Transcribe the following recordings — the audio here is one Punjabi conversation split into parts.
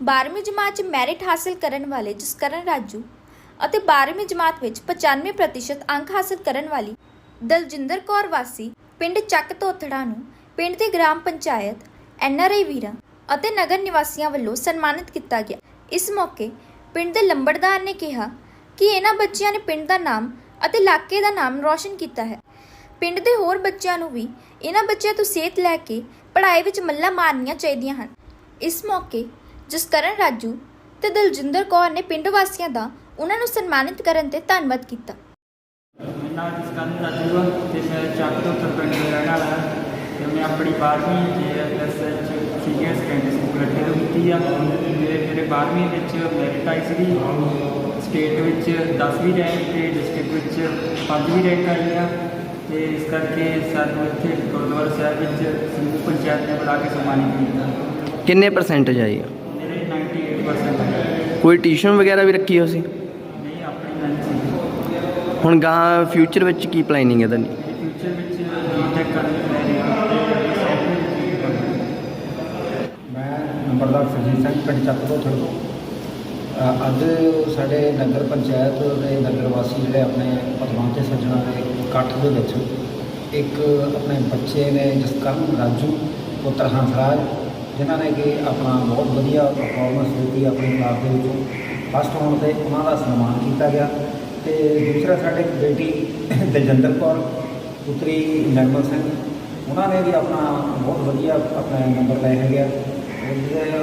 12ਵੀਂ ਜਮਾਤ 'ਚ ਮੈਰਿਟ ਹਾਸਲ ਕਰਨ ਵਾਲੇ ਜਸਕਰਨ ਰਾਜੂ ਅਤੇ 12ਵੀਂ ਜਮਾਤ ਵਿੱਚ 95% ਅੰਕ ਹਾਸਲ ਕਰਨ ਵਾਲੀ ਦਲਜਿੰਦਰ ਕੌਰ ਵਾਸੀ ਪਿੰਡ ਚੱਕ ਧੋਥੜਾ ਨੂੰ ਪਿੰਡ ਦੇ ਗ੍ਰਾਮ ਪੰਚਾਇਤ ਐਨਆਰਆਈ ਵੀਰਾਂ ਅਤੇ ਨਗਰ ਨਿਵਾਸੀਆਂ ਵੱਲੋਂ ਸਨਮਾਨਿਤ ਕੀਤਾ ਗਿਆ। ਇਸ ਮੌਕੇ ਪਿੰਡ ਦੇ ਲੰਬੜਦਾਰ ਨੇ ਕਿਹਾ ਕਿ ਇਹਨਾਂ ਬੱਚਿਆਂ ਨੇ ਪਿੰਡ ਦਾ ਨਾਮ ਅਤੇ ਇਲਾਕੇ ਦਾ ਨਾਮ ਰੌਸ਼ਨ ਕੀਤਾ ਹੈ। ਪਿੰਡ ਦੇ ਹੋਰ ਬੱਚਿਆਂ ਨੂੰ ਵੀ ਇਹਨਾਂ ਬੱਚਿਆਂ ਤੋਂ ਸੇਧ ਲੈ ਕੇ ਪੜ੍ਹਾਈ ਵਿੱਚ ਮੱਲਾ ਮਾਰਨੀਆਂ ਚਾਹੀਦੀਆਂ ਹਨ। ਇਸ ਮੌਕੇ ਜਸਕਰਨ ਰਾਜੂ ਤੇ ਦਲਜਿੰਦਰ ਕੌਰ ਨੇ ਪਿੰਡ ਵਾਸੀਆਂ ਦਾ ਉਹਨਾਂ ਨੂੰ ਸਨਮਾਨਿਤ ਕਰਨ ਤੇ ਧੰਨਵਾਦ ਕੀਤਾ। ਮੇਰਾ ਨਾਮ ਜਸਕਰਨ ਰਾਜੂ ਆ ਤੇ ਮੈਂ ਚੱਕ ਤੋਂ ਉੱਤਰ ਪਿੰਡ ਦਾ ਰਹਿਣ ਵਾਲਾ ਹਾਂ ਤੇ ਮੈਂ ਆਪਣੀ 12ਵੀਂ ਜੇਐਫਐਸ ਵਿੱਚ ਸੀਨੀਅਰ ਸੈਕੰਡਰੀ ਸਕੂਲ ਤੋਂ ਕੀਤੀ ਆ। ਤੇ ਮੇਰੇ 12ਵੀਂ ਵਿੱਚ ਮੈਰਿਟ ਆਈ ਸੀਗੀ ਸਟੇਟ ਵਿੱਚ 10ਵੀਂ ਰੈਂਕ ਤੇ ਡਿਸਟ੍ਰਿਕਟ ਵਿੱਚ 5ਵੀਂ ਰੈਂਕ ਆਈ ਆ। ਤੇ ਇਸ ਕਰਕੇ ਸਾਨੂੰ ਇੱਥੇ ਗੁਰਦੁਆਰਾ ਸਾਹਿਬ ਵਿੱਚ ਸਮੂਹ ਪੰਚਾਇਤ ਨੇ ਬੁਲਾ ਕੇ ਸਨਮਾਨਿਤ ਕੀਤਾ। ਕਿੰਨੇ ਪਰਸੈਂਟੇਜ ਆਈ ਆ? ਮੇਰੇ 98% ਆਏ। ਕੋਈ ਟਿਊਸ਼ਨ ਵਗੈਰਾ ਵੀ ਰੱਖੀ ਹੋ ਸੀ ਨਹੀਂ ਆਪਣੀ ਨਹੀਂ ਸੀ ਹੁਣ ਗਾਂ ਫਿਊਚਰ ਵਿੱਚ ਕੀ ਪਲੈਨਿੰਗ ਹੈ ਤੁਹਾਡੀ? ਫਿਊਚਰ ਵਿੱਚ ਬੀਟੈਕ ਕਰਨ ਦੀ ਪਲੈਨਿੰਗ ਹੈ। ਤੇ ਸੌਫਟਵੇਅਰ ਮੈਂ ਨੰਬਰਦਾਰ ਸੁਰਜੀਤ ਸਿੰਘ ਪਿੰਡ ਚੱਕ ਤੋਂ ਥੜੋ ਅੱਜ ਸਾਡੇ ਨਗਰ ਪੰਚਾਇਤ ਦੇ ਨਗਰ ਵਾਸੀ ਜਿਹੜੇ ਆਪਣੇ ਪਤਵੰਤ ਤੇ ਸੱਜਣਾ ਦੇ ਇਕੱਠ ਦੇ ਵਿੱਚ ਇੱਕ ਆਪਣੇ ਬੱਚੇ ਨੇ ਜਸਕਰਨ ਰਾਜੂ ਪੁੱਤਰ ਹੰਸਰਾਜ। ਜਿਨ੍ਹਾਂ ਨੇ ਕਿ ਆਪਣਾ ਬਹੁਤ ਵਧੀਆ ਪਰਫਾਰਮੈਂਸ ਦਿੱਤੀ ਆਪਣੀ ਕਲਾਸ ਦੇ ਵਿੱਚ। ਫਸਟ ਹੋਣ ਤੇ ਉਹਨਾਂ ਦਾ ਸਨਮਾਨ ਕੀਤਾ ਗਿਆ ਤੇ ਦੂਸਰਾ ਸਾਡੇ ਬੇਟੀ ਦਲਜਿੰਦਰ ਕੌਰ, ਪੁੱਤਰੀ ਨਰਮਲ ਸਿੰਘ, ਉਹਨਾਂ ਨੇ ਵੀ ਆਪਣਾ ਬਹੁਤ ਵਧੀਆ ਆਪਣਾ ਨੰਬਰ ਲਏ ਹੈਗੇ। ਆ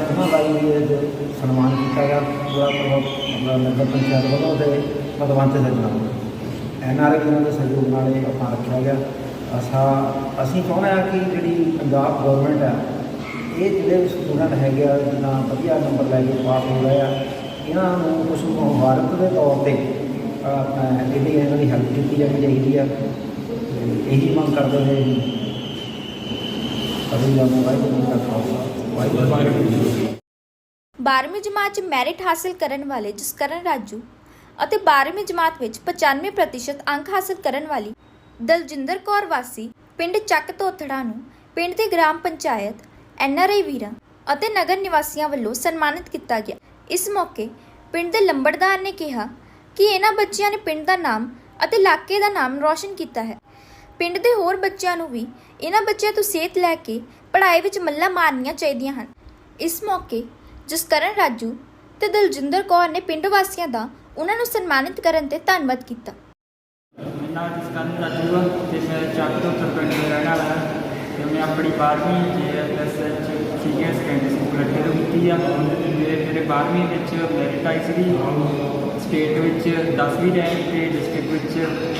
ਉਹਨਾਂ ਦਾ ਵੀ ਅੱਜ ਸਨਮਾਨ ਕੀਤਾ ਗਿਆ। ਪੂਰਾ ਪ੍ਰਭਾਵ ਨਗਰ ਪੰਚਾਇਤ ਵੱਲੋਂ ਤੇ ਪਦਵੰਤ ਸੱਜਣਾ ਵੱਲੋਂ ਐਨ ਆਰ ਆਈ ਦੇ ਸਹਿਯੋਗ ਨਾਲ ਇਹ ਆਪਣਾ ਰੱਖਿਆ ਗਿਆ। ਅਸਾ ਅਸੀਂ ਚਾਹੁੰਦੇ ਹਾਂ ਕਿ ਜਿਹੜੀ ਪੰਜਾਬ ਗਵਰਨਮੈਂਟ ਹੈ ਇਹ ਜਿਹੜੇ ਸਟੂਡੈਂਟ ਹੈਗੇ ਆ, ਜਿੱਦਾਂ ਵਧੀਆ ਨੰਬਰ ਲੈ ਕੇ ਪਾਸ ਹੋ ਰਹੇ ਆ, ਇਹਨਾਂ ਨੂੰ ਕੁਝ ਮੁਬਾਰਕ ਦੇ ਤੌਰ ਤੇ ਆਪਣਾ ਜਿਹੜੀ ਇਹਨਾਂ ਦੀ ਹੈਲਪ ਕੀਤੀ ਜਾਣੀ ਚਾਹੀਦੀ ਆ। ਇਹੀ ਮੰਗ ਕਰਦੇ ਨੇ ਅਭੀ ਜਾਨੂੰ ਵਾਹਿਗੁਰੂ ਜੀ ਖਾਲਸਾ, ਵਾਹਿਗੁਰੂ ਜੀ ਕੀ 12ਵੀਂ ਜਮਾਤ 'ਚ ਮੈਰਿਟ ਹਾਸਲ ਕਰਨ ਵਾਲੇ ਜਸਕਰਨ ਰਾਜੂ ਅਤੇ 12ਵੀਂ ਜਮਾਤ ਵਿੱਚ 95% ਅੰਕ ਹਾਸਲ ਕਰਨ ਵਾਲੀ ਦਲਜਿੰਦਰ ਕੌਰ ਵਾਸੀ ਪਿੰਡ ਚੱਕ ਤੋਥੜਾ ਨੂੰ, ਪਿੰਡ ਦੇ ਗ੍ਰਾਮ ਪੰਚਾਇਤ ਐਨਆਰਆਈ ਵੀਰਾਂ ਅਤੇ ਨਗਰ ਨਿਵਾਸੀਆਂ ਵੱਲੋਂ ਸਨਮਾਨਿਤ ਕੀਤਾ ਗਿਆ। ਇਸ ਮੌਕੇ ਪਿੰਡ ਦੇ ਲੰਬੜਦਾਰ ਨੇ ਕਿਹਾ ਕਿ ਇਹਨਾਂ ਬੱਚਿਆਂ ਨੇ ਪਿੰਡ ਦਾ ਨਾਮ ਅਤੇ ਇਲਾਕੇ ਦਾ ਨਾਮ ਰੌਸ਼ਨ ਕੀਤਾ ਹੈ। ਪਿੰਡ ਦੇ ਹੋਰ ਬੱਚਿਆਂ ਨੂੰ ਵੀ ਇਹਨਾਂ ਬੱਚਿਆਂ ਤੋਂ ਸੇਧ ਲੈ ਕੇ ਪੜ੍ਹਾਈ ਵਿੱਚ ਮੱਲਾ ਮਾਰਨੀਆਂ ਚਾਹੀਦੀਆਂ ਹਨ। ਇਸ ਮੌਕੇ ਜਸਕਰਨ ਰਾਜੂ ਤੇ ਦਲਜਿੰਦਰ ਕੌਰ ਨੇ ਪਿੰਡ ਵਾਸੀਆਂ ਦਾ ਉਹਨਾਂ ਨੂੰ ਸਨਮਾਨਿਤ ਕਰਨ ਤੇ ਧੰਨਵਾਦ ਕੀਤਾ। ਨਾਮ ਜਸਕਰਨ ਰਾਜੂ ਆ ਤੇ ਮੈਂ ਚੱਕ ਤੋਂ ਪਿੰਡ ਦਾ ਰਹਿਣ ਵਾਲਾ ਹਾਂ ਤੇ ਮੈਂ ਆਪਣੀ 12ਵੀਂ ਜੇਐਫਐਸ ਵਿੱਚ ਸੀਨੀਅਰ ਸੈਕੰਡਰੀ ਸਕੂਲ ਅੱਡੇ ਤੋਂ ਕੀਤੀ ਆ। ਤੇ ਮੇਰੇ 12ਵੀਂ ਵਿੱਚ ਮੈਰਿਟ ਆਈ ਸੀਗੀ। ਸਟੇਟ ਵਿੱਚ 10ਵੀਂ ਰੈਂਕ ਤੇ ਡਿਸਟ੍ਰਿਕਟ ਵਿੱਚ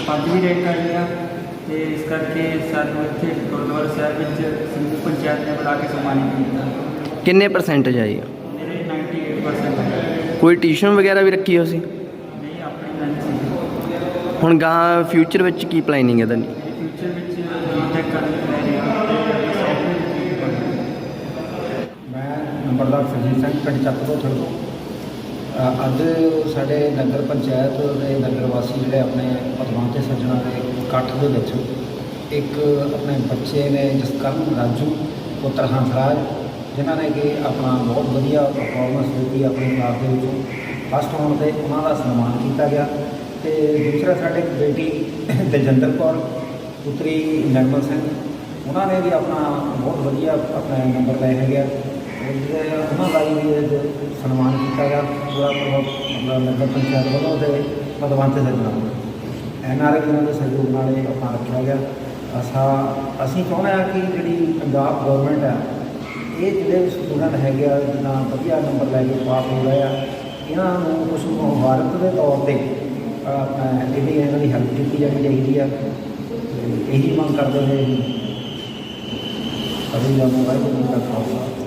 5ਵੀਂ ਰੈਂਕ ਆਈ ਆ। ਤੇ ਇਸ ਕਰਕੇ ਸਾਨੂੰ ਇੱਥੇ ਗੁਰਦੁਆਰਾ ਸਾਹਿਬ ਵਿੱਚ ਸਮੂਹ ਪੰਚਾਇਤ ਨੇ ਬੁਲਾ ਕੇ ਸਨਮਾਨਿਤ ਕੀਤਾ। ਕਿੰਨੇ ਪਰਸੈਂਟੇਜ ਆਈ ਆ? ਮੇਰੇ 98% ਆਏ। ਕੋਈ ਟਿਊਸ਼ਨ ਵਗੈਰਾ ਵੀ ਰੱਖੀ ਹੋ ਸੀ? ਨਹੀਂ ਆਪਣੀ ਨਹੀਂ ਸੀ। ਹੁਣ ਗਾਂ ਫਿਊਚਰ ਵਿੱਚ ਕੀ ਪਲੈਨਿੰਗ ਹੈ ਤੁਹਾਡੀ? ਫਿਊਚਰ ਵਿੱਚ ਬੀਟੈਕ ਕਰਨ ਦੀ ਪਲੈਨਿੰਗ ਨੰਬਰਦਾਰ ਸੁਰਜੀਤ ਸਿੰਘ ਪਿੰਡ ਚੱਕ ਤੋਂ ਥੜੋ ਅੱਜ ਸਾਡੇ ਨਗਰ ਪੰਚਾਇਤ ਦੇ ਨਗਰ ਵਾਸੀ ਜਿਹੜੇ ਆਪਣੇ ਪਤਵੰਤ ਤੇ ਸੱਜਣਾ ਦੇ ਇਕੱਠ ਦੇ ਵਿੱਚ ਇੱਕ ਆਪਣੇ ਬੱਚੇ ਨੇ ਜਸਕਰਨ ਰਾਜੂ, ਪੁੱਤਰ ਹੰਸਰਾਜ, ਜਿਨ੍ਹਾਂ ਨੇ ਕਿ ਆਪਣਾ ਬਹੁਤ ਵਧੀਆ ਪਰਫਾਰਮੈਂਸ ਦਿੱਤੀ ਆਪਣੀ ਕਲਾਸ ਦੇ ਵਿੱਚੋਂ। ਫਸਟ ਹੋਣ ਤੇ ਉਹਨਾਂ ਦਾ ਸਨਮਾਨ ਕੀਤਾ ਗਿਆ ਤੇ ਦੂਸਰਾ ਸਾਡੇ ਬੇਟੀ ਦਲਜਿੰਦਰ ਕੌਰ, ਪੁੱਤਰੀ ਨਰਮਲ ਸਿੰਘ, ਉਹਨਾਂ ਨੇ ਵੀ ਆਪਣਾ ਬਹੁਤ ਵਧੀਆ ਆਪਣਾ ਨੰਬਰ ਲਏ ਹੈਗੇ ਆ। ਉਹਦੇ ਉਹਨਾਂ ਦਾ ਵੀ ਅੱਜ ਸਨਮਾਨ ਕੀਤਾ ਗਿਆ ਪੂਰਾ ਮਤਲਬ ਨਗਰ ਪੰਚਾਇਤ ਵੱਲੋਂ ਤੇ ਪਦਵੰਤ ਸੱਜਣਾ ਵੱਲੋਂ ਐਨ ਆਰ ਆਈ ਦੇ ਸਹਿਯੋਗ ਨਾਲ ਇਹ ਆਪਣਾ ਰੱਖਿਆ ਗਿਆ ਅਸਾ ਅਸੀਂ ਚਾਹੁੰਦੇ ਹਾਂ ਕਿ ਜਿਹੜੀ ਪੰਜਾਬ ਗਵਰਨਮੈਂਟ ਆ ਇਹ ਜਿਹੜੇ ਸਟੂਡੈਂਟ ਹੈਗੇ ਆ ਜਿੱਦਾਂ ਵਧੀਆ ਨੰਬਰ ਲੈ ਕੇ ਪਾਸ ਹੋ ਰਹੇ ਆ ਇਹਨਾਂ ਨੂੰ ਕੁਝ ਮੁਬਾਰਕ ਦੇ ਤੌਰ ਤੇ ਜਿਹੜੀ ਇਹਨਾਂ ਦੀ ਹੈਲਪ ਕੀਤੀ ਜਾਣੀ ਚਾਹੀਦੀ ਆ ਤੇ ਇਹੀ ਮੰਗ ਕਰਦੇ ਨੇ ਅਸੀਂ ਜਾਨੂੰ ਵਾਹਿਗੁਰੂ ਜੀ ਦਾ ਖਾਲਸਾ